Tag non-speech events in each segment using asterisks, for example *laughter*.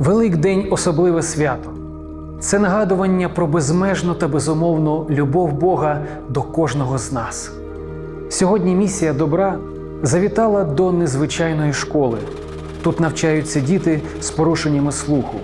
Великдень особливе свято. Це нагадування про безмежну та безумовну любов Бога до кожного з нас. Сьогодні місія добра завітала до незвичайної школи. Тут навчаються діти з порушеннями слуху.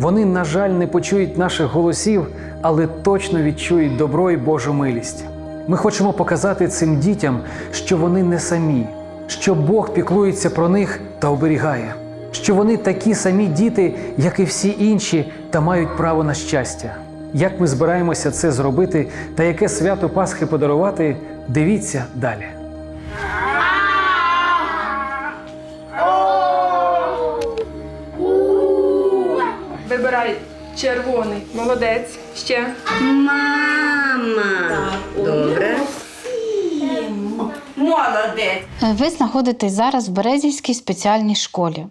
Вони, на жаль, не почують наших голосів, але точно відчують добро і Божу милість. Ми хочемо показати цим дітям, що вони не самі, що Бог піклується про них та оберігає, що вони такі самі діти, як і всі інші, та мають право на щастя. Як ми збираємося це зробити та яке свято Пасхи подарувати, дивіться далі. Вибирай червоний. Молодець. Ще. Мама. Добре. Молодець. Ви знаходитесь зараз в Березівській спеціальній школі.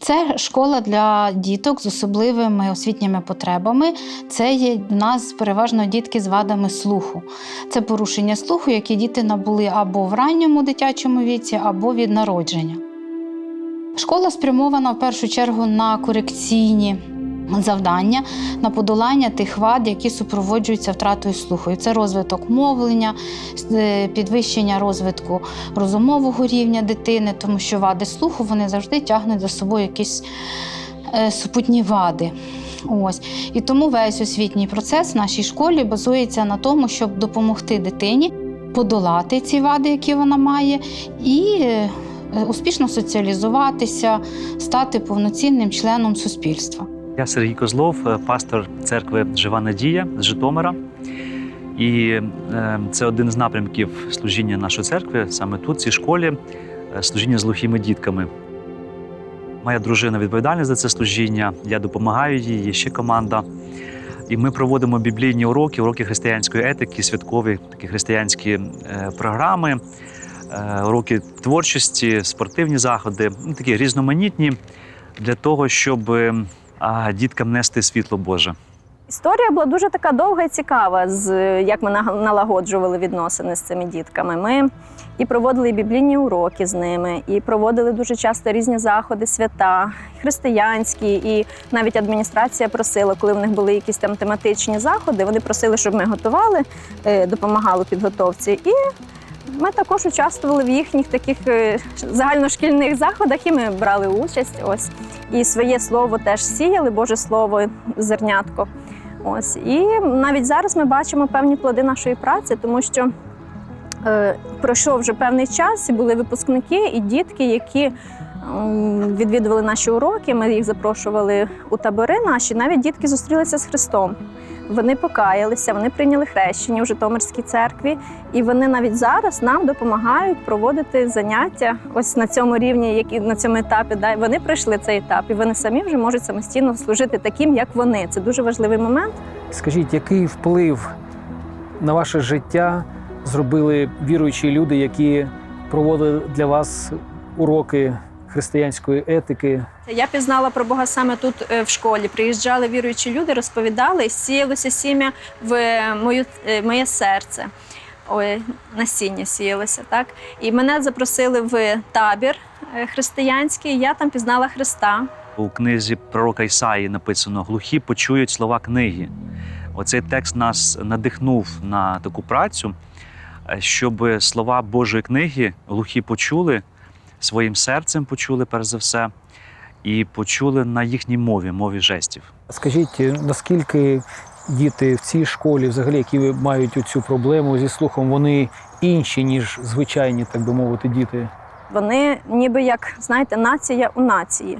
Це школа для діток з особливими освітніми потребами. Це є в нас переважно дітки з вадами слуху. Це порушення слуху, які діти набули або в ранньому дитячому віці, або від народження. Школа спрямована в першу чергу на корекційні завдання, на подолання тих вад, які супроводжуються втратою слуху. Це розвиток мовлення, е, підвищення розвитку розумового рівня дитини, тому що вади слуху вони завжди тягнуть за собою якісь е, супутні вади. Ось. І тому весь освітній процес в нашій школі базується на тому, щоб допомогти дитині подолати ці вади, які вона має, і е, успішно соціалізуватися, стати повноцінним членом суспільства. Я Сергій Козлов, е, пастор церкви Жива Надія з Житомира. І е, це один з напрямків служіння нашої церкви, саме тут, в цій школі, е, служіння з глухими дітками. Моя дружина відповідальна за це служіння, я допомагаю їй, є ще команда. І ми проводимо біблійні уроки, уроки християнської етики, святкові такі християнські програми, уроки творчості, спортивні заходи, ну, такі різноманітні для того, щоб а, діткам нести світло Боже. Історія була дуже така довга і цікава, з як ми налагоджували відносини з цими дітками. Ми і проводили біблійні уроки з ними, і проводили дуже часто різні заходи, свята, християнські, і навіть адміністрація просила, коли в них були якісь там тематичні заходи, вони просили, щоб ми готували, е, допомагали підготовці. І ми також участвували в їхніх таких е, загальношкільних заходах, і ми брали участь. Ось і своє слово теж сіяли, Боже Слово, зернятко. Ось і навіть зараз ми бачимо певні плоди нашої праці, тому що е, пройшов вже певний час, і були випускники і дітки, які відвідували наші уроки. Ми їх запрошували у табори наші. Навіть дітки зустрілися з Христом. Вони покаялися, вони прийняли хрещення у Житомирській церкві, і вони навіть зараз нам допомагають проводити заняття ось на цьому рівні, які на цьому етапі. Да, вони пройшли цей етап, і вони самі вже можуть самостійно служити таким, як вони. Це дуже важливий момент. Скажіть, який вплив на ваше життя зробили віруючі люди, які проводили для вас уроки християнської етики? Я пізнала про Бога саме тут е, в школі. Приїжджали віруючі люди, розповідали, сіялося сім'я в мою, е, моє серце. Ой, насіння сіялося, так? І мене запросили в табір е, християнський. Я там пізнала Христа. У книзі пророка Ісаї написано: глухі почують слова книги. Оцей текст нас надихнув на таку працю, е, щоб слова Божої книги глухі почули, своїм серцем почули, перш за все, і почули на їхній мові, мові жестів. Скажіть, наскільки діти в цій школі, взагалі, які мають цю проблему зі слухом, вони інші, ніж звичайні, так би мовити, діти? Вони ніби як, знаєте, нація у нації.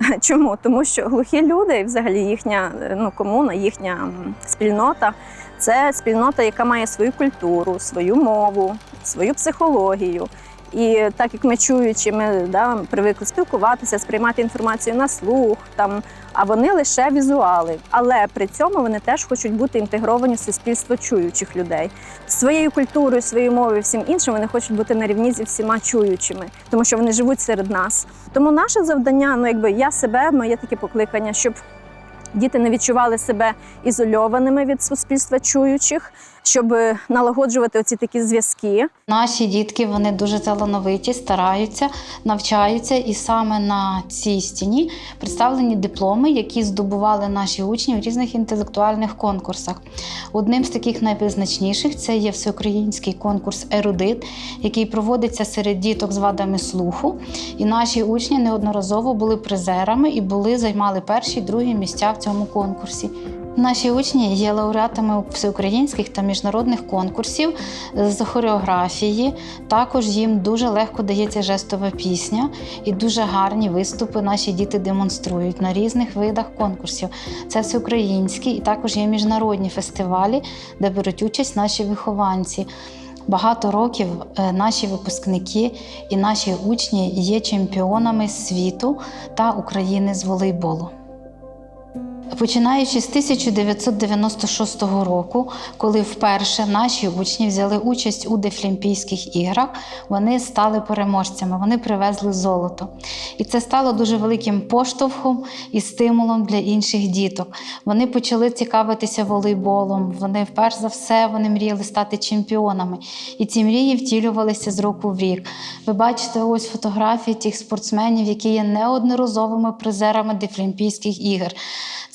*laughs* Чому? Тому що глухі люди, і взагалі їхня е, ну, комуна, їхня спільнота це спільнота, яка має свою культуру, свою мову, свою психологію. І так як ми чуючи, ми да, привикли спілкуватися, сприймати інформацію на слух, там, а вони лише візуали. Але при цьому вони теж хочуть бути інтегровані в суспільство чуючих людей. Своєю культурою, своєю мовою, всім іншим вони хочуть бути на рівні зі всіма чуючими, тому що вони живуть серед нас. Тому наше завдання, ну якби я себе, моє таке покликання, щоб діти не відчували себе ізольованими від суспільства чуючих, щоб налагоджувати оці такі зв'язки. Наші дітки вони дуже талановиті, стараються, навчаються, і саме на цій стіні представлені дипломи, які здобували наші учні в різних інтелектуальних конкурсах. Одним з таких найвизначніших це є всеукраїнський конкурс Ерудит, який проводиться серед діток з вадами слуху. І наші учні неодноразово були призерами і були займали перші другі місця в цьому конкурсі. Наші учні є лауреатами всеукраїнських та міжнародних конкурсів з хореографії. Також їм дуже легко дається жестова пісня і дуже гарні виступи наші діти демонструють на різних видах конкурсів. Це всеукраїнські і також є міжнародні фестивалі, де беруть участь наші вихованці. Багато років е, наші випускники і наші учні є чемпіонами світу та України з волейболу. Починаючи з 1996 року, коли вперше наші учні взяли участь у Дефлімпійських іграх, вони стали переможцями, вони привезли золото. І це стало дуже великим поштовхом і стимулом для інших діток. Вони почали цікавитися волейболом. Вони, перш за все, вони мріяли стати чемпіонами. І ці мрії втілювалися з року в рік. Ви бачите ось фотографії тих спортсменів, які є неодноразовими призерами Дефлімпійських ігор.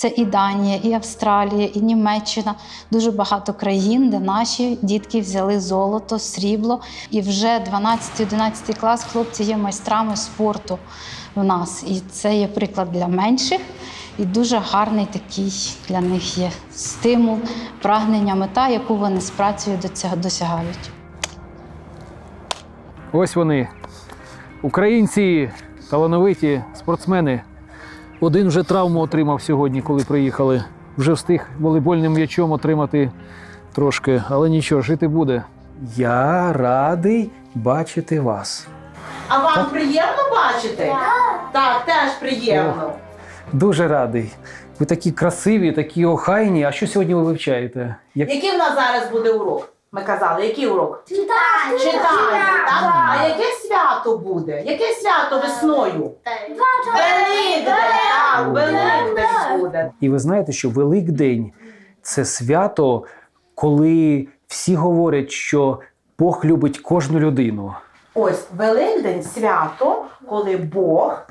Це і Данія, і Австралія, і Німеччина дуже багато країн, де наші дітки взяли золото, срібло. І вже 12-11 клас хлопці є майстрами спорту в нас. І це є приклад для менших. І дуже гарний такий для них є стимул, прагнення, мета, яку вони з працею досягають. Ось вони, українці, талановиті спортсмени. Один вже травму отримав сьогодні, коли приїхали. Вже встиг волейбольним м'ячом отримати трошки, але нічого, жити буде. Я радий бачити вас. А вам приємно бачити? Так, теж приємно. Дуже радий. Ви такі красиві, такі охайні. А що сьогодні ви вивчаєте? Як... Який в нас зараз буде урок? Ми казали, який урок? Читання. Читання, так? А яке свято буде? Яке свято весною? Великдень, Великдень буде. І ви знаєте, що Великдень це свято, коли всі говорять, що Бог любить кожну людину. Ось Великдень свято, коли Бог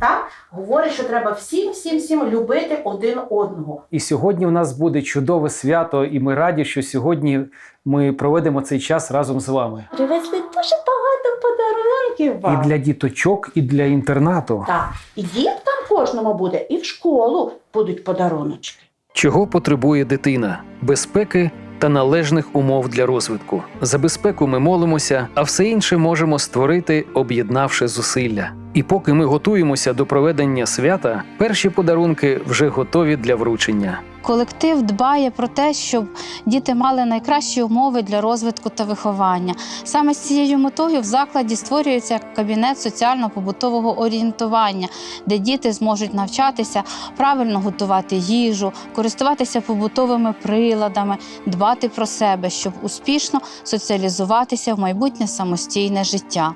так, говорить, що треба всім, всім, всім любити один одного. І сьогодні в нас буде чудове свято, і ми раді, що сьогодні ми проведемо цей час разом з вами. Привезли дуже багато подарунків вам. І для діточок, і для інтернату. Так, і діткам кожному буде, і в школу будуть подаруночки. Чого потребує дитина? Безпеки та належних умов для розвитку. За безпеку ми молимося, а все інше можемо створити, об'єднавши зусилля. І поки ми готуємося до проведення свята, перші подарунки вже готові для вручення. Колектив дбає про те, щоб діти мали найкращі умови для розвитку та виховання. Саме з цією метою в закладі створюється кабінет соціально-побутового орієнтування, де діти зможуть навчатися правильно готувати їжу, користуватися побутовими приладами, дбати про себе, щоб успішно соціалізуватися в майбутнє самостійне життя.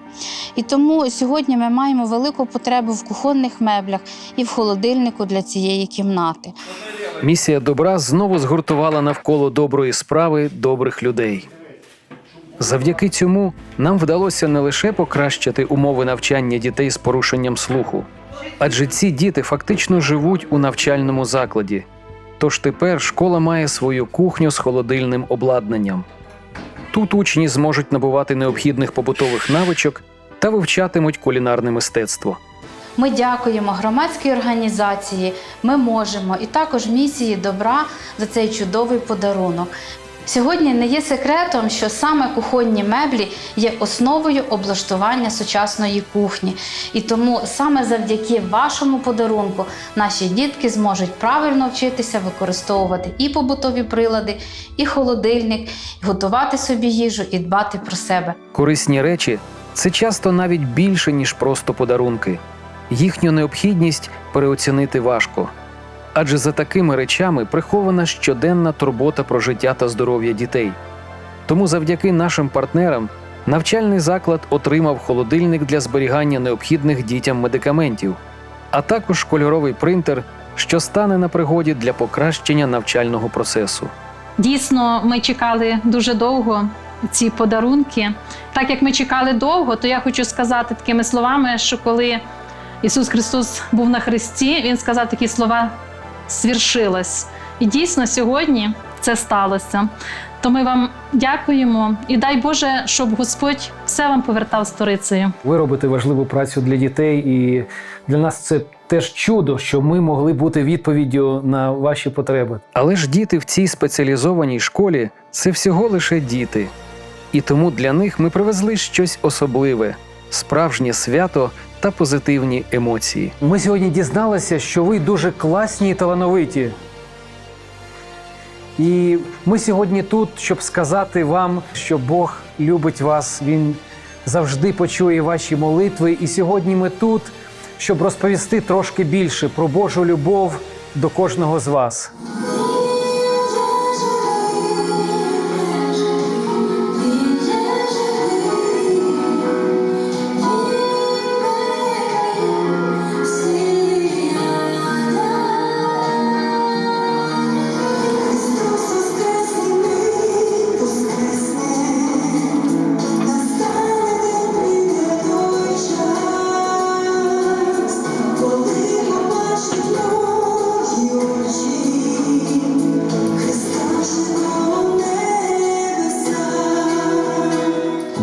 І тому сьогодні ми маємо велику потребу в кухонних меблях і в холодильнику для цієї кімнати. Місія добра знову згуртувала навколо доброї справи добрих людей. Завдяки цьому нам вдалося не лише покращити умови навчання дітей з порушенням слуху, адже ці діти фактично живуть у навчальному закладі. Тож тепер школа має свою кухню з холодильним обладнанням. Тут учні зможуть набувати необхідних побутових навичок та вивчатимуть кулінарне мистецтво. Ми дякуємо громадській організації. Ми можемо і також місії добра за цей чудовий подарунок. Сьогодні не є секретом, що саме кухонні меблі є основою облаштування сучасної кухні. І тому саме завдяки вашому подарунку наші дітки зможуть правильно вчитися використовувати і побутові прилади, і холодильник, готувати собі їжу і дбати про себе. Корисні речі це часто навіть більше, ніж просто подарунки. Їхню необхідність переоцінити важко. Адже за такими речами прихована щоденна турбота про життя та здоров'я дітей. Тому завдяки нашим партнерам навчальний заклад отримав холодильник для зберігання необхідних дітям медикаментів, а також кольоровий принтер, що стане на пригоді для покращення навчального процесу. Дійсно, ми чекали дуже довго ці подарунки. Так як ми чекали довго, то я хочу сказати такими словами, що коли Ісус Христос був на хресті, Він сказав такі слова свіршилось. І дійсно сьогодні це сталося. То ми вам дякуємо і дай Боже, щоб Господь все вам повертав сторицею. Ви робите важливу працю для дітей, і для нас це теж чудо, що ми могли бути відповіддю на ваші потреби. Але ж діти в цій спеціалізованій школі це всього лише діти. І тому для них ми привезли щось особливе, справжнє свято та позитивні емоції. Ми сьогодні дізналися, що ви дуже класні і талановиті. І ми сьогодні тут, щоб сказати вам, що Бог любить вас, Він завжди почує ваші молитви. І сьогодні ми тут, щоб розповісти трошки більше про Божу любов до кожного з вас.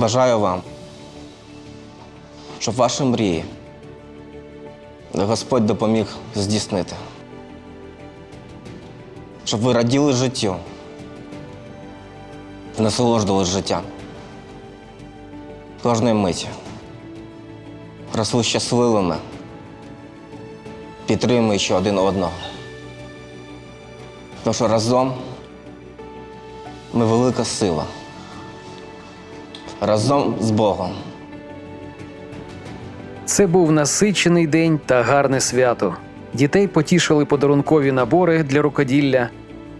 Бажаю вам, щоб ваші мрії Господь допоміг здійснити. Щоб ви раділи життю, насолоджувались життям. Кожної миті. Росли щасливими, підтримуючи один одного. Тому що разом ми велика сила разом з Богом. Це був насичений день та гарне свято. Дітей потішили подарункові набори для рукоділля,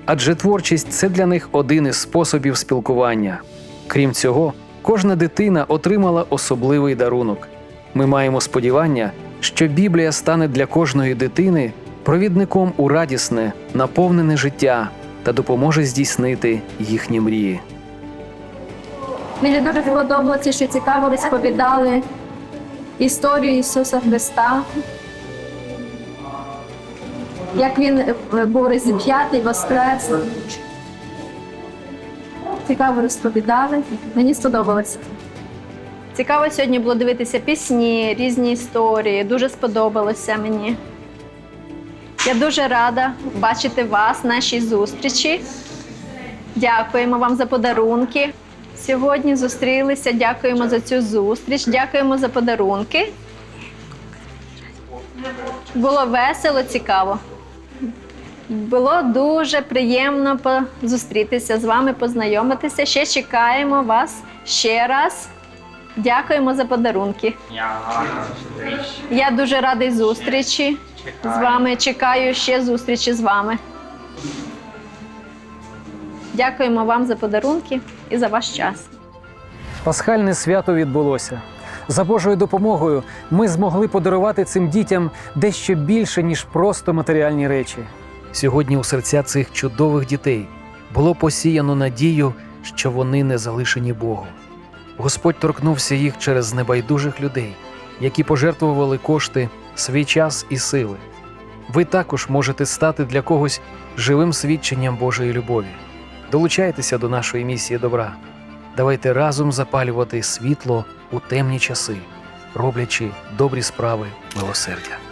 адже творчість це для них один із способів спілкування. Крім цього, кожна дитина отримала особливий дарунок. Ми маємо сподівання, що Біблія стане для кожної дитини провідником у радісне, наповнене життя та допоможе здійснити їхні мрії. Мені дуже подобається, що цікаво розповідали історію Ісуса Христа. Як він е, був розіп'ятий, воскрес. Цікаво розповідали. Мені сподобалося. Цікаво сьогодні було дивитися пісні, різні історії. Дуже сподобалося мені. Я дуже рада бачити вас, нашій зустрічі. Дякуємо вам за подарунки. Сьогодні зустрілися. Дякуємо за цю зустріч. Дякуємо за подарунки. Було весело, цікаво. Було дуже приємно зустрітися з вами, познайомитися. Ще чекаємо вас ще раз. Дякуємо за подарунки. Я дуже радий зустрічі з вами. Чекаю ще зустрічі з вами. Дякуємо вам за подарунки і за ваш час. Пасхальне свято відбулося. За Божою допомогою ми змогли подарувати цим дітям дещо більше, ніж просто матеріальні речі. Сьогодні у серця цих чудових дітей було посіяно надію, що вони не залишені Богу. Господь торкнувся їх через небайдужих людей, які пожертвували кошти, свій час і сили. Ви також можете стати для когось живим свідченням Божої любові. Долучайтеся до нашої місії добра. Давайте разом запалювати світло у темні часи, роблячи добрі справи милосердя.